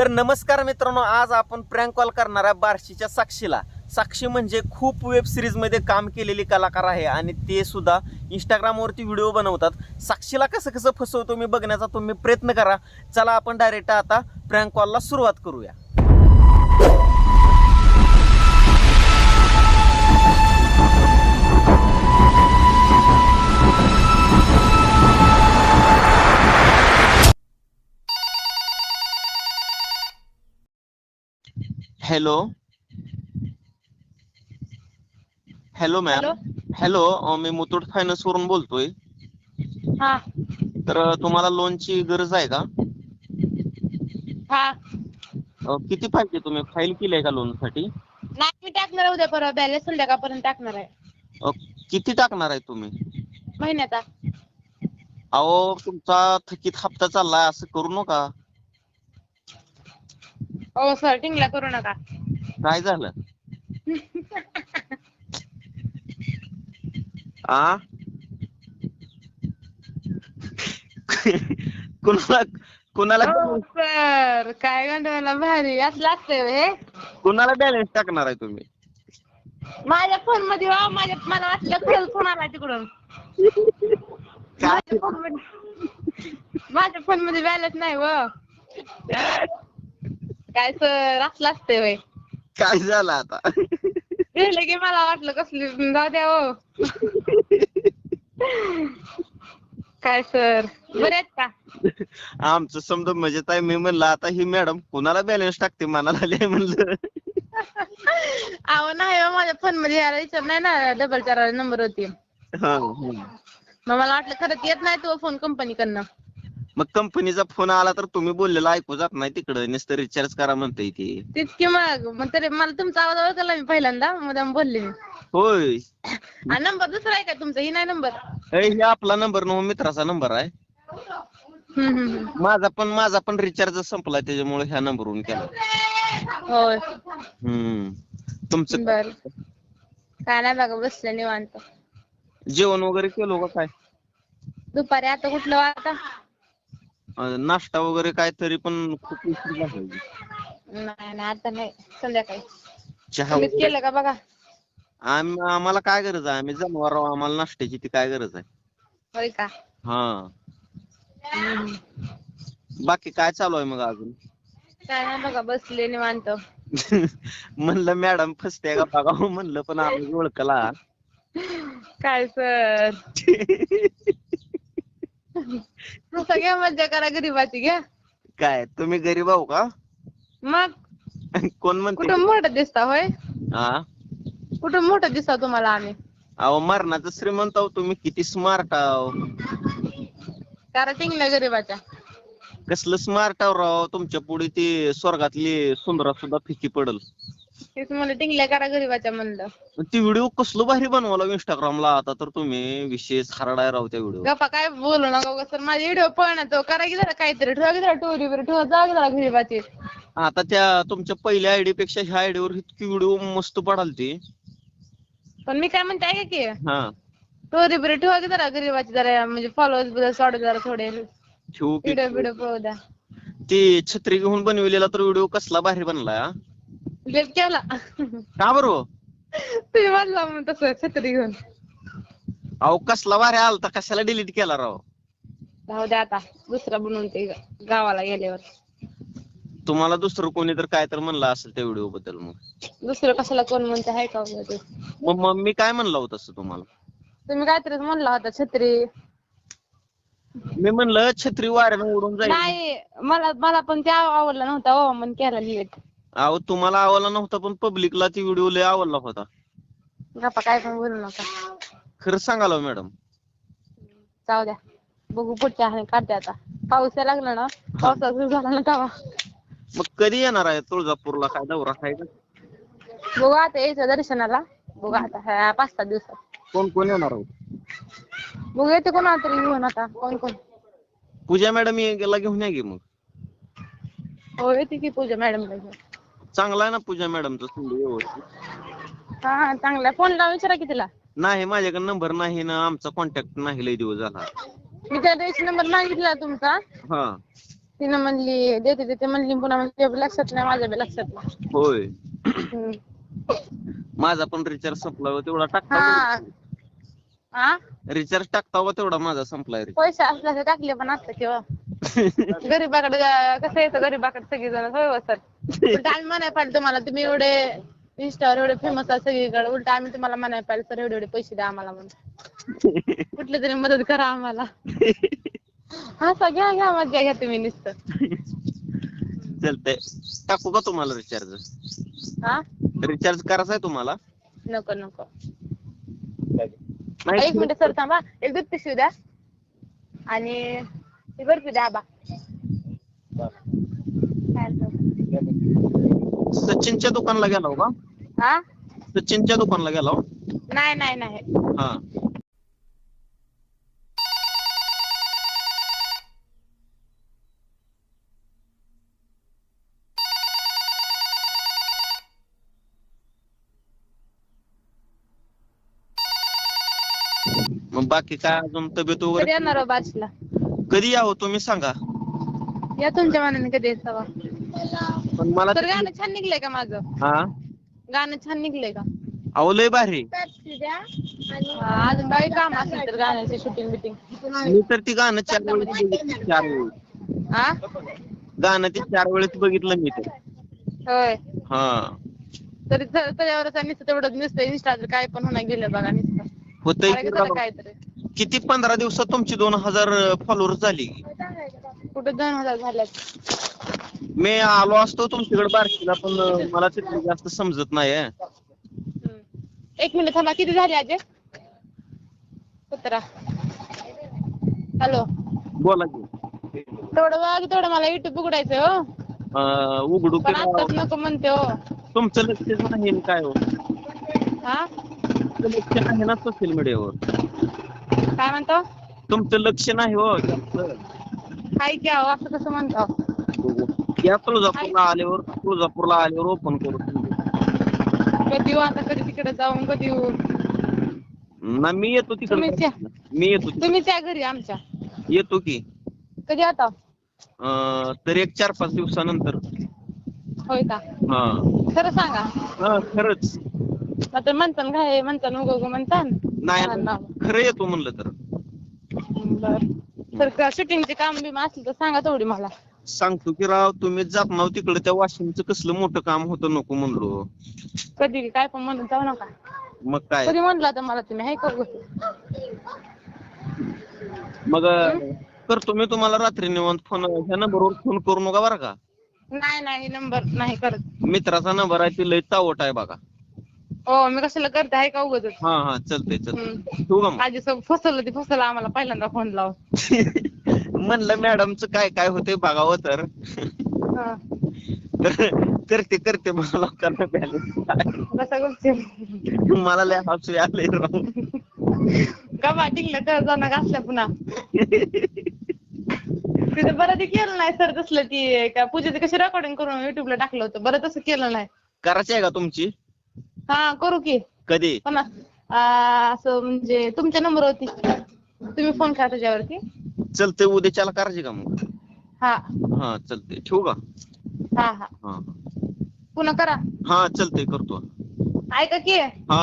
तर नमस्कार मित्रांनो आज आपण प्रँक कॉल करणाऱ्या बार्शीच्या साक्षीला. साक्षी म्हणजे खूप वेब सिरीजमध्ये काम केलेली कलाकार आहे आणि ते सुद्धा इंस्टाग्रामवरती व्हिडिओ बनवतात. साक्षीला कसं कसं फसवतो मी बघण्याचा तुम्ही प्रयत्न करा. चला आपण डायरेक्ट आता प्रँक कॉलला सुरुवात करूया. हॅलो हॅलो मॅम हॅलो अं, मी मुथूट फायनान्स वरून बोलतोय. हा. तर अं, तुम्हाला लोनची गरज आहे का? हा. अं, किती पाहिजे तुम्ही? फाईल केली आहे का लोनसाठी नाही मी टाकणार आहे उद्या परवा. बॅलन्स संध्याकाळपर्यंत टाकणार आहे. अं, किती टाकणार आहे तुम्ही? महिन्याचा. अहो तुमचा थकीत हप्ता चाललाय असं करू नका. हो सर टिंगला करू नका. काय झालं. आ? कुणाला कुणाला हो सर काय गंडवायला भारी. असलं असतंय हे कुणाला बॅलन्स टाकणार आहे तुम्ही? माझ्या फोनमध्ये हो माझ्या मला वाटलं खरंच फोन आला तिकडून. माझ्या फोनमध्ये माझ्या फोनमध्ये बॅलन्स नाही व काय सर असलं असतंय होय. काय झालं आता? गेलं की मला वाटलं कसली जाऊ द्या हो. काय सर? बरे आहेत का? आमचं समजा मजेत आहे मी म्हणलं आता ही मॅडम कुणाला बॅलन्स टाकते? मनाला आले म्हणलं. अहो नाही हो, माझ्या फोनमध्ये यायला विचार नाही ना डबल चार नंबर होती. हा, हा. मग मला वाटलं खरंच येत नाही तो फोन कंपनीकडनं मग कंपनीचा फोन आला तर तुम्ही बोललेलं ऐकू जात नाही तिकडं. नुसतं रिचार्ज करा म्हणते ती. तीच की मग मग तरी मला तुमचा आवाज ओळखला मी पहिल्यांदा. मग बोलले मी. होय. आणि नंबर दुसरा आहे का तुमचा? ही नाही नंबर हे हे आपला नंबर नव्ह मित्राचा नंबर आहे. हम्म हम्म हम्म. माझा पण माझा पण रिचार्ज संपलाय त्याच्यामुळे ह्या नंबरवरून केला. होय. हम्म. तुमचं बर. काय नाही बघा बसले निवांत. जेवण वगैरे केलो का काय? दुपारी आता कुठलं आता? अं, नाश्ता वगैरे काय तरी पण खूप उशीर झाला. नाही नाही आता नाही संध्याकाळी. चहा तुम्हीच वगैरे? केलं का बघा? आम- आम्हाला काय गरज आहे? आम्ही जनावर आहोत, आम्हाला नाश्त्याची ती काय गरज आहे? होय का? हा. हम्म. बाकी काय चालू आहे मग अजून? काय नाही बघा बसले निवांत. म्हणलं मॅडम फसते का बघा म्हणलं पण आम्ही ओळखला. काय सर? सगळ्या मज्जा करा गरीबाची घ्या. काय तुम्ही गरीब आहो का? मग? कोण म्हणते? कुठं मोठं दिसता होय? हा. कुठं मोठं दिसता तुम्हाला आम्ही? अहो मरणाचं श्रीमंत आहो तुम्ही किती स्मार्ट आहो. करा टिंगल्या गरीबाच्या. कसलं स्मार्ट आहो राव तुमच्यापुढे ती स्वर्गातली सुंदरा सुद्धा फिकी पडल. तेच म्हणलं टिंगल्या करा गरीबाच्या म्हणलं. ती व्हिडिओ कसलं भारी बनवला इंस्टाग्रामला आता तर तुम्ही? विशेष हरडाय राव त्या व्हिडिओ. गप्पा काय बोलू नका सर माझे व्हिडिओ पळणार तो करा की जरा काहीतरी ठेवा की जरा टोरी बिरी ठेवा जा की जरा गरीबाची आता त्या तुमच्या पहिल्या आयडी पेक्षा ह्या आयडीवर इतकी व्हिडिओ मस्त पडाल ती. पण मी काय म्हणते ऐका की. हा. टोरी बिरी ठेवा की जरा गरीबाची जरा म्हणजे फॉलोअर्सबद्दल सोडा जरा थोडे. ठेवू की व्हिडिओ व्हिडिओ पळू द्या. ती छत्री घेऊन बनविलेला तर व्हिडिओ कसला भारी बनलाय हा? लेट केला का बरं हो? तुम्ही म्हणला म्हणून तसं छत्री घेऊन अहो कसला भारी आलता कशाला डिलीट केला राव? राहू द्या आता दुसरा बनवून ते गावाला गेल्यावर. तुम्हाला दुसरं कोणी तर काय तर म्हणलं असेल त्या व्हिडिओ बद्दल मग. दुसरं कशाला कोण म्हणते हाय का उगाच? ते मग मग मी काय म्हणलं होतं तसं तुम्हाला? तुम्ही काहीतरी म्हणला होता छत्री. मी म्हणलं छत्री वाऱ्यानं उडून जाईल. नाही मला मला पण ते आव- आवडला नव्हता हो म्हणून केला लिहित अहो तुम्हाला आवडला नव्हता पण पब्लिकला ती व्हिडिओ लय आवडला होता. गप्पा काय पण बोलू नका. खरं सांगाल मॅडम जाऊ द्या. बघू पुढच्या हानी काढते आता. पाऊस यायला लागला ना पावसाचा सुरू झाला ना तेव्हा. मग कधी येणार आहे तुळजापूरला? काय दौरा आहे का? बघू आता यायचं दर्शनाला. बघू आता ह्या पाच सात दिवसात. कोण कोण येणार आहे? बघू येते कोणा तरी घेऊन आता. कोण कोण? पूजा मॅडम गेला घेऊन या की मग? हो येते की पूजा मॅडमला घेऊन. चांगला आहे ना पूजा मॅडमचा समजा व्यवस्थित. हा चांगला. फोन लावून विचारा की तिला. नाही माझ्याकडे नंबर नाही ना आमचा कॉन्टॅक्ट नाही लय दिवस झाला. मी त्या दिवशी नंबर मागितला तुमचा? हा. तिनं म्हणली देते देते म्हणली पुन्हा म्हणली "ते लक्षात नाही माझ्या बी लक्षात नाही. होय. हम्म. माझा पण रिचार्ज संपला हो, तेवढा टाकता हा. हा रिचार्ज टाकता हो तेवढा माझा संपलाय पैसे असल्याचे टाकले पण असतं किंवा गरीबाकडे अं, कसं येतं गरीबाकडे सगळेजण होय हो सर आम्ही म्हणाय पाहिजे तुम्हाला तुम्ही एवढे इंस्टावर एवढे फेमस आहात सगळीकडे. उलट आम्ही तुम्हाला म्हणाय पाहिजे सर एवढे एवढे पैसे द्या आम्हाला म्हणून. कुठली तरी मदत करा आम्हाला. हा सगळ्या घ्या मजा घ्या तुम्ही नुसतं. चालतंय. टाकू का तुम्हाला रिचार्ज हा? रिचार्ज करायचा आहे तुम्हाला? नको नको. एक मिनिट सर थांबा. एक दूध पिशवी द्या. आणि बर्फी द्या आबा काय आणलं? सचिनच्या दुकानला गेला हो का हा? सचिनच्या दुकानला गेला हो नाही नाही नाही. हा. मग बाकी काय अजून तब्येत वगैरे? येणार हो बार्शीला कधी यावं तुम्ही सांगा. या तुमच्या मनाने कधी येत. पण मला तर गाणं छान निघलंय का माझं? हा? गाणं छान निघलंय का? अहो लय भारी. हा, अजून काही काम असेल तर गाण्याचे शूटिंग बिटिंग. मी तर ती गाणं चार वेळेस बघितलं चार वेळेस. हा गाणं ते चार वेळेस बघितलं मी तर. होय. हा. तरी तर- त्याच्यावरच नुसतं तेवढं नुसतं इंस्टाचं काय पण होणार गेलं बघा नुसतं. होतंय करायचं की त्याला राव. काहीतरी? किती पंधरा दिवसात तुमची दोन हजार फॉलोअर झाली? कुठे दोन हजार झाल्यात? मी आलो असतो तुमच्याकडे बारशीला पण मला तिथलं जास्त समजत नाही हं. एक मिनिट थांबा किती झाले अजय सतरा. हॅलो. बोला की. तेवढं बघ तेवढं मला युट्यूब उघडायचं हो. अं, उघडू पण? आताच नको म्हणते हो. तुमचं लक्ष नाही ना काय हो? हा? तुमचं लक्ष नाही ना सोशल मीडियावर काय म्हणतो? तुमचं लक्ष नाही हो जास्त. हाय की अहो असं कसं म्हणतो? या तुळजापूरला आल्यावर तुळजापूरला आल्यावर ओपन करू कधी येऊ आता? कधी तिकडे जाऊन कधी येऊ ना मी येतो तुम्हीच तिकडे या. मी येतो तिकडे. तुम्हीच या घरी आमच्या. येतो की. कधी आता? अं, तर एक चार पाच दिवसानंतर. होय का? हा. खरं सांगा. हा खरंच. आता म्हणतान काय म्हणतान उगो उगो म्हणतान? नाही हा, ना. खरं येतो म्हणलं तर. बर. तर शूटिंगचे काम बी असलं तर सांगा तेवढी मला. सांगतो की राव तुम्ही जात नाव तिकडे त्या वाशिमचं कसलं मोठं काम होतं नको म्हणलो. कधी काय पण म्हणून जाऊ नका. मग काय? कधी म्हणलं आता मला तुम्ही हाय का? मग करतो मी तुम्हाला रात्री निवांत फोन ह्या नंबरवर फोन करू नका बरं का? नाही नाही नंबर नाही करत. मित्राचा नंबर आहे ती लय चावट आहे बघा. हो मी कशाला करते हाय का उगच हा हा चलतंय चलतंय. ठेवू का मग? सब फसवलं ते फसवलं आम्हाला पहिल्यांदा फोन लाव म्हणलं मॅडमचं काय काय होतंय बघावं तर. तर करते करते मला लोकांना बॅलन्स मला लय हसू आले राव. गवा टिंगलं कर जाणं घासल्या पुन्हा. तिथे बरं ते केलं नाही सर तसलं ती काय पूजेची कशी रेकॉर्डिंग करून युट्यूबला टाकलं होतं. बरं तसं केलं नाही. करायची आहे का तुमची? हा करू की. कधी? पण असं म्हणजे तुमच्या नंबर होती तुम्ही फोन करा त्याच्यावरती. चलतंय उद्याच्याला करायची का मग? हा. हा चलतंय ठेवू का? हा हा. हा. पुन्हा करा. हा चलतंय करतो. ऐका की. हा.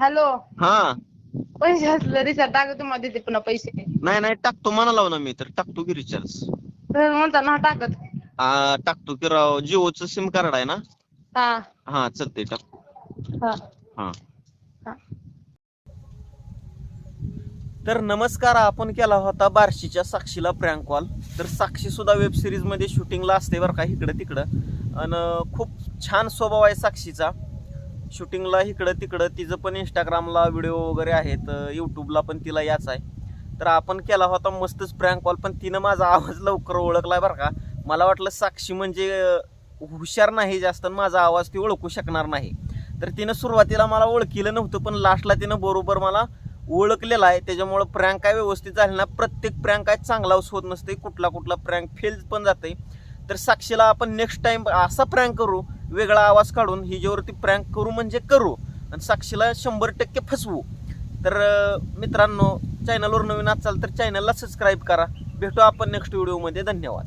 हॅलो. हा. पैसे असलं रिचार्ज टाका तुम्हाला देते पुन्हा पैसे. नाही नाही टाकतो म्हणा लाव ना मी तर टाकतो की रिचार्ज तर म्हणता ना टाकत. आ, टाकतो की राव जिओचं सिम कार्ड आहे ना? हा. हा चलतंय टाकतो. हा. तर नमस्कार आपण केला होता बार्शीच्या साक्षीला प्रँक कॉल तर साक्षी सुद्धा वेब सिरीजमध्ये शूटिंगला असते बरं का इकडं तिकडं. आणि खूप छान स्वभाव आहे साक्षीचा. शूटिंगला इकडं तिकडं तिचं पण इंस्टाग्रामला व्हिडिओ वगैरे आहेत यूट्यूबला पण तिला याच आहे. तर आपण केला होता मस्तच प्रँक कॉल पण तिनं माझा आवाज लवकर ओळखला बरं का. मला वाटलं साक्षी म्हणजे हुशार नाही जास्त आणि माझा आवाज ती ओळखू शकणार नाही. तर तिनं सुरुवातीला मला ओळखिलं नव्हतं पण लास्टला तिनं बरोबर मला ओळखलेला आहे. त्याच्यामुळं प्रँक काय व्यवस्थित झाले ना प्रत्येक प्रँक काय चांगला होत नसते कुठला कुठला प्रँक फेल पण जाते तर साक्षीला आपण नेक्स्ट टाइम असा प्रँक करू वेगळा आवाज काढून हिच्यावरती प्रँक करू म्हणजे करू. आणि साक्षीला शंभर टक्के फसवू. तर मित्रांनो चॅनलवर नवीन असाल तर चॅनलला सबस्क्राईब करा. भेटू आपण नेक्स्ट व्हिडिओमध्ये धन्यवाद.